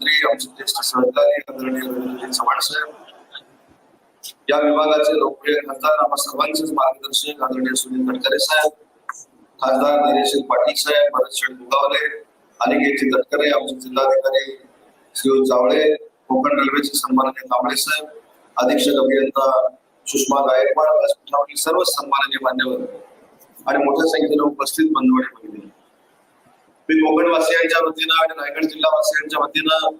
मंत्री आमचे ज्येष्ठ सहकारी आदरणीय चव्हाण साहेब या विभागाचे लोकप्रिय खासदार आम्हा सर्वांचेच मार्गदर्शक आदरणीय सुनील गडकरे साहेब खासदार धैर्यशील पाटील साहेब भरतशेठ दुगावले अनिकेतजी तटकरे आमचे जिल्हाधिकारी श्री जावळे कोकण रेल्वेचे सन्माननीय कांबळे साहेब अधीक्षक अभियंता सुषमा गायकवाड व्यासपीठावरील सर्व सन्माननीय मान्यवर आणि मोठ्या संख्येने उपस्थित बंधू आणि मी कोकणवासियांच्या वतीनं आणि रायगड जिल्हावासियांच्या वतीनं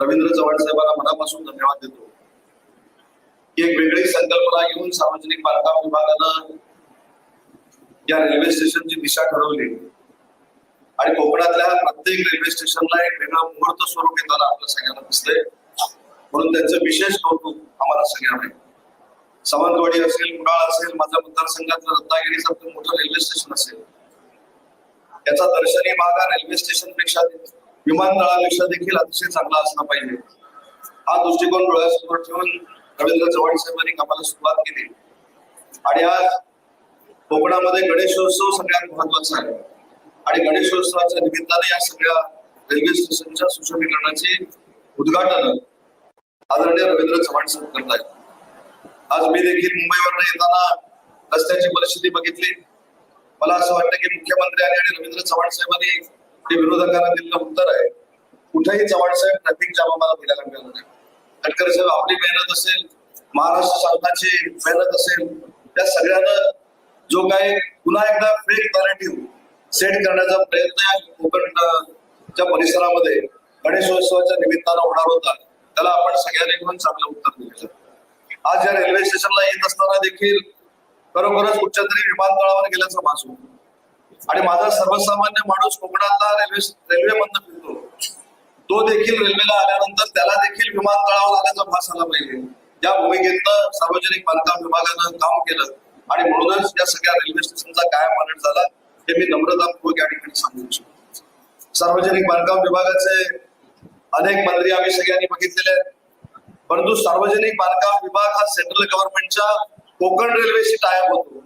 रवींद्र चव्हाण साहेबांना मनापासून धन्यवाद देतो. ही एक वेगळी संकल्पना घेऊन सार्वजनिक बांधकाम विभागानं या रेल्वे स्टेशनची दिशा ठरवली. आणि कोकणातल्या प्रत्येक रेल्वे स्टेशनला एक वेगळं मुहूर्त स्वरूप येताना आपल्या सगळ्यांना दिसतंय. म्हणून त्यांचं विशेष कौतुक आम्हाला सगळ्यांना आहे. सावंतवाडी असेल कुडाळ असेल माझ्या मतदारसंघातलं रत्नागिरी मोठं रेल्वे स्टेशन असेल. त्याचा दर्शनी भाग हा रेल्वे स्टेशनपेक्षा विमानतळापेक्षा देखील अतिशय चांगला असला पाहिजे. हा दृष्टिकोन डोळ्यासमोर ठेवून रवींद्र चव्हाण साहेबांनी कामाला सुरुवात केली. आणि आज कोकणामध्ये गणेशोत्सव सगळ्यात महत्त्वाचा आहे. आणि गणेशोत्सवाच्या निमित्ताने या सगळ्या रेल्वे स्टेशनच्या सुशोभीकरणाचे उद्घाटन आदरणीय रवींद्र चव्हाण साहेब करत आहेत आज मी देखील मुंबईवरनं येताना रस्त्याची परिस्थिती बघितली. मला असं वाटतं की मुख्यमंत्र्यांनी आणि रवींद्र चव्हाण साहेबांनी जे विरोधकांना दिलेलं उत्तर आहे. कुठेही चव्हाण साहेब ट्रॅफिक जाम आम्हाला बघायला मिळालं नाही. गडकरी साहेब आपली मेहनत असेल महाराष्ट्र शासनाची मेहनत असेल त्या सगळ्यांना जो काही पुन्हा एकदा फेक नॅरेटिव्ह सेट करण्याचा प्रयत्न कोकणच्या परिसरामध्ये गणेशोत्सवाच्या निमित्तानं होणार होता त्याला आपण सगळ्यांनी मिळून चांगलं उत्तर दिलेलं आज या रेल्वे स्टेशनला येत असताना देखील खरोखरच कुठच्या विमानतळावर गेल्याचा भास होतो. आणि माझा सर्वसामान्य माणूस कोकणातला रेल्वे रेल्वे रेल्वेमधनं फिरतो तो देखील रेल्वेला आल्यानंतर त्याला देखील विमानतळावर आल्याचा भास आला पाहिजे. या भूमिकेतनं सार्वजनिक बांधकाम विभागानं काम केलं आणि म्हणूनच या सगळ्या रेल्वे स्टेशनचा काय आनंद झाला हे मी नम्रतापूर्वक या ठिकाणी सांगू इच्छितो. सार्वजनिक बांधकाम विभागाचे अनेक मंत्री आम्ही सगळ्यांनी बघितलेले आहेत. परंतु सार्वजनिक बांधकाम विभाग हा सेंट्रल गव्हर्नमेंटच्या कोकण रेल्वेशी टायप होतो.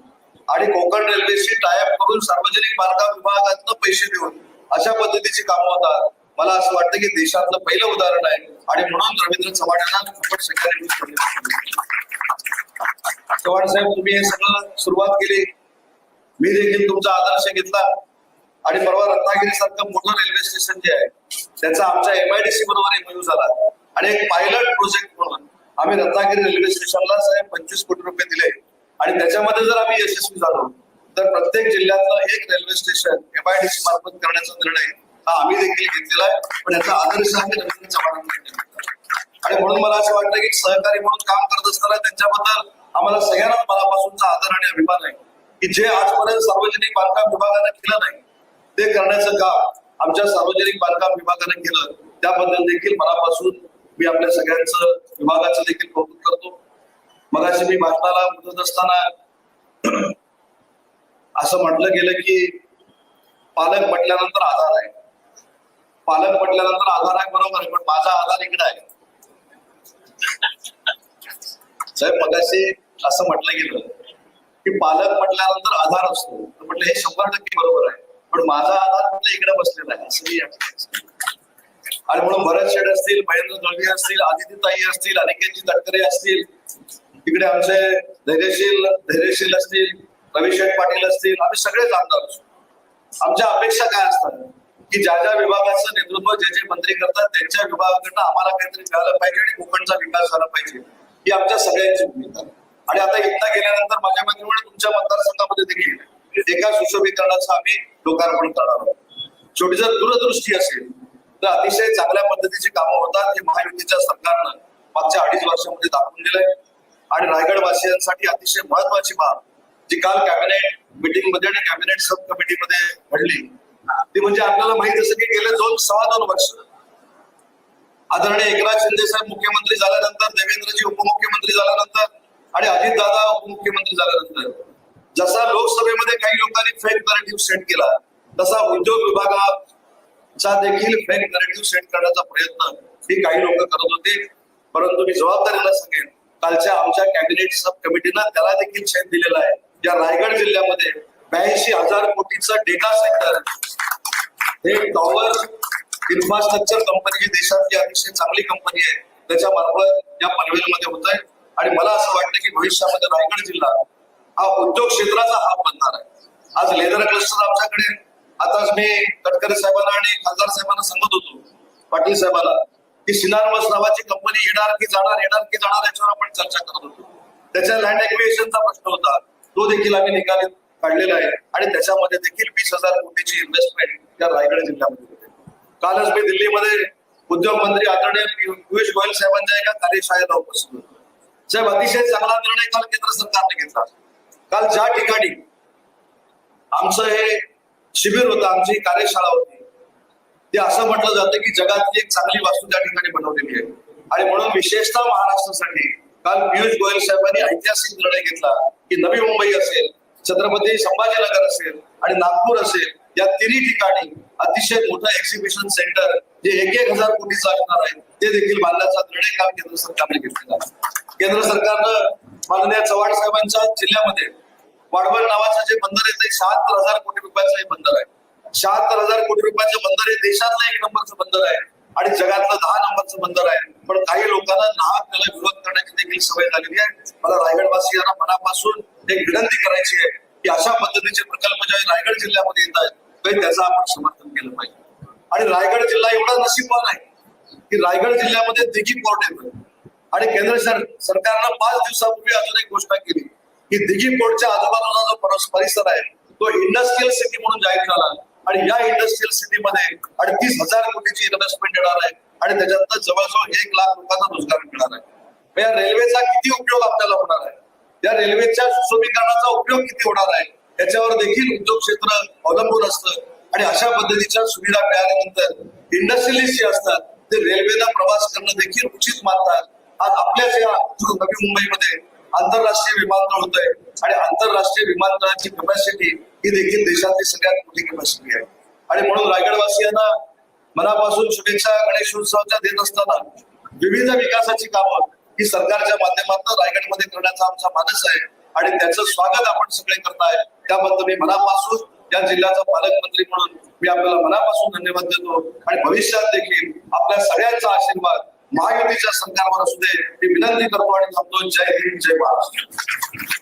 आणि कोकण रेल्वेशी टायप करून सार्वजनिक बांधकाम विभागातनं पैसे देऊन अशा पद्धतीची कामं होतात. मला असं वाटतं की देशातलं पहिलं उदाहरण आहे. आणि म्हणून रवींद्र चव्हाण यांना आपण चव्हाण साहेब तुम्ही हे सगळं सुरुवात केली. मी देखील तुमचा आदर्श घेतला. आणि परवा रत्नागिरी सारखं मोठं रेल्वे स्टेशन जे आहे त्याचा आमच्या एमआयडीसी बरोबर एमयू झाला. आणि एक पायलट प्रोजेक्ट म्हणून आम्ही रत्नागिरी रेल्वे स्टेशनला साहेब पंचवीस कोटी रुपये दिले. आणि त्याच्यामध्ये जर आम्ही यशस्वी झालो तर प्रत्येक जिल्ह्यातलं एक रेल्वे स्टेशन एमआयडीसी मार्फत करण्याचा निर्णय हा आम्ही देखील घेतलेला आहे. पण याचा आदर्श आम्ही रवींद्र चव्हाणांकडे आणि म्हणून मला असं वाटतं की सहकारी म्हणून काम करत असताना त्यांच्याबद्दल आम्हाला सगळ्यांना मनापासूनचा आदर आणि अभिमान आहे. की जे आजपर्यंत सार्वजनिक बांधकाम विभागाने केलं नाही ते करण्याचं काम आमच्या सार्वजनिक बांधकाम विभागाने केलं त्याबद्दल देखील मनापासून मी आपल्या सगळ्यांचं विभागाचं देखील कौतुक करतो. मगाशी मी भारताला बोलत असताना असं म्हटलं गेलं की पालक म्हटल्यानंतर आधार आहे. पालक म्हटल्यानंतर आधार आहे बरोबर आहे पण माझा आधार इकडे आहे. साहेब मगाशी असं म्हटलं गेलं की पालक म्हटल्यानंतर आधार असतो. तर म्हटलं हे शंभर टक्के बरोबर आहे पण माझा आधार म्हटलं इकडे बसलेला आहे? असंही आणि म्हणून भरत शेठ असतील महेंद्र दळवी असतील आदित्यताई असतील अनिकेतजी तटकरे असतील तिकडे आमचे धैर्यशील धैर्यशील असतील रविशेठ पाटील असतील आम्ही सगळेच आमदार असतो. आमच्या अपेक्षा काय असतात? की ज्या ज्या विभागाचं नेतृत्व जे जे मंत्री करतात त्यांच्या विभागाकडनं आम्हाला काहीतरी मिळालं पाहिजे आणि कोकणचा विकास झाला पाहिजे. ही आमच्या सगळ्यांची भूमिका. आहे. आणि आता एकदा गेल्यानंतर माझ्या मंत्रिमंडळ तुमच्या मतदारसंघामध्ये देखील एका सुशोभीकरणाचं आम्ही लोकार्पण करणार आहोत. शेवटी जर दूरदृष्टी असेल तर अतिशय चांगल्या पद्धतीची कामं होतात हे महायुतीच्या सरकारनं मागच्या अडीच वर्षामध्ये दाखवून दिलंय. आणि रायगडवासियांसाठी अतिशय महत्वाची बाब जी काल कॅबिनेट मिटिंगमध्ये आणि कॅबिनेट सब कमिटीमध्ये घडली ती म्हणजे आपल्याला माहीत असं की गेले दोन सहा दोन वर्ष आदरणीय एकनाथ शिंदे साहेब मुख्यमंत्री झाल्यानंतर देवेंद्रजी उपमुख्यमंत्री झाल्यानंतर आणि अजितदादा उपमुख्यमंत्री झाल्यानंतर जसा लोकसभेमध्ये काही लोकांनी फेक नरेटिव्ह सेट केला तसा उद्योग विभागात चा देखील फेक नरेटिव्ह सेट करण्याचा प्रयत्न ही काही लोक करत होते. परंतु मी जबाबदारीला सांगेन कालच्या आमच्या कॅबिनेट सब कमिटीनं त्याला देखील छेद दिलेला आहे. या रायगड जिल्ह्यामध्ये ब्याऐंशी हजार कोटीचं डेटा सेंटर हे टॉवर इन्फ्रास्ट्रक्चर कंपनी जी देशातली अतिशय चांगली कंपनी आहे. त्याच्या मार्फत या पनवेलमध्ये होत आहे. आणि मला असं वाटतं की भविष्यामध्ये रायगड जिल्हा हा उद्योग क्षेत्राचा हा बनणार आहे. आज लेदर क्लस्टर आमच्याकडे आताच मी गडकरी साहेबांना आणि खासदार साहेबांना सांगत होतो पाटील साहेबांना की सिनारमस नावाची कंपनी येणार की जाणार येणार की जाणार याच्यावर आपण चर्चा करत होतो. त्याच्या लँड एक्विएशनचा प्रश्न होता. तो देखील आम्ही निकाली काढलेला आहे. आणि त्याच्यामध्ये देखील वीस हजार कोटीची इन्व्हेस्टमेंट या रायगड जिल्ह्यामध्ये होते. कालच मी दिल्लीमध्ये उद्योग मंत्री आदरणीय पियुष गोयल साहेबांच्या एका कार्यशाळेला उपस्थित होतो. साहेब अतिशय चांगला निर्णय काल केंद्र सरकारने घेतला. काल ज्या ठिकाणी आमचं हे शिबिर होतं आमची कार्यशाळा होती. ते असं म्हटलं जातं की जगातली एक चांगली वास्तू त्या ठिकाणी बनवलेली आहे. आणि म्हणून विशेषतः महाराष्ट्रासाठी काल पियुष गोयल साहेबांनी ऐतिहासिक निर्णय घेतला की नवी मुंबई असेल छत्रपती संभाजीनगर असेल आणि नागपूर असेल या तिन्ही ठिकाणी अतिशय मोठं एक्झिबिशन सेंटर जे एक एक हजार कोटीचं असणार आहे. ते देखील बांधण्याचा निर्णय काम केंद्र सरकारने घेतलेला आहे. केंद्र सरकारनं माननीय चव्हाण साहेबांच्या जिल्ह्यामध्ये वाढवण नावाचं जे बंदर आहे ते शहात्तर हजार कोटी रुपयाचं हे बंदर आहे. शहात्तर हजार कोटी रुपयाचं बंदर हे देशातलं एक नंबरचं बंदर आहे आणि जगातलं दहा नंबरचं बंदर आहे. पण काही लोकांना नाहक त्याला विरोध करण्याची देखील सवय झालेली आहे. मला रायगडवासियांना मनापासून एक विनंती करायची आहे की अशा पद्धतीचे प्रकल्प जे रायगड जिल्ह्यामध्ये येत आहेत तरी त्याचं आपण समर्थन केलं पाहिजे. आणि रायगड जिल्हा एवढा नशीबवान आहे की रायगड जिल्ह्यामध्ये दिघी पोर्ट आणि केंद्र सरकारनं पाच दिवसापूर्वी अजून एक घोषणा केली. की दिघी पोर्टच्या आजूबाजूचा जो परिसर आहे तो इंडस्ट्रियल सिटी म्हणून जाहीर झाला. आणि या इंडस्ट्रियल सिटीमध्ये अडतीस हजार कोटीची इन्व्हेस्टमेंट येणार आहे आणि त्याच्यात जवळजवळ एक लाख लोकांना रोजगार मिळणार आहे. या रेल्वेचा किती उपयोग आपल्याला होणार आहे? या रेल्वेच्या सुशोभीकरणाचा उपयोग किती होणार आहे? याच्यावर देखील उद्योग क्षेत्र अवलंबून असतं. आणि अशा पद्धतीच्या सुविधा मिळाल्यानंतर इंडस्ट्रियलिस्ट जे असतात ते रेल्वेला प्रवास करणं देखील उचित मानतात. आज आपल्याच या नवी मुंबईमध्ये आंतरराष्ट्रीय विमानतळ होत आहे आणि आंतरराष्ट्रीय विमानतळाची कपॅसिटी ही देखील देशातली सगळ्यात मोठी कपॅसिटी आहे. आणि म्हणून रायगडवासियांना मनापासून शुभेच्छा गणेशोत्सवाच्या देत असताना विविध विकासाची कामं ही सरकारच्या माध्यमातून रायगडमध्ये करण्याचा आमचा मानस आहे. आणि त्याचं स्वागत आपण सगळे करताय. त्याबद्दल मी मनापासून या जिल्ह्याचा पालकमंत्री म्हणून मी आपल्याला मनापासून धन्यवाद देतो. आणि भविष्यात देखील आपल्या सगळ्यांचा आशीर्वाद महायुतीच्या सरकारवर असू दे ही विनंती करतो आणि थांबतो. जय हिंद जय महाराष्ट्र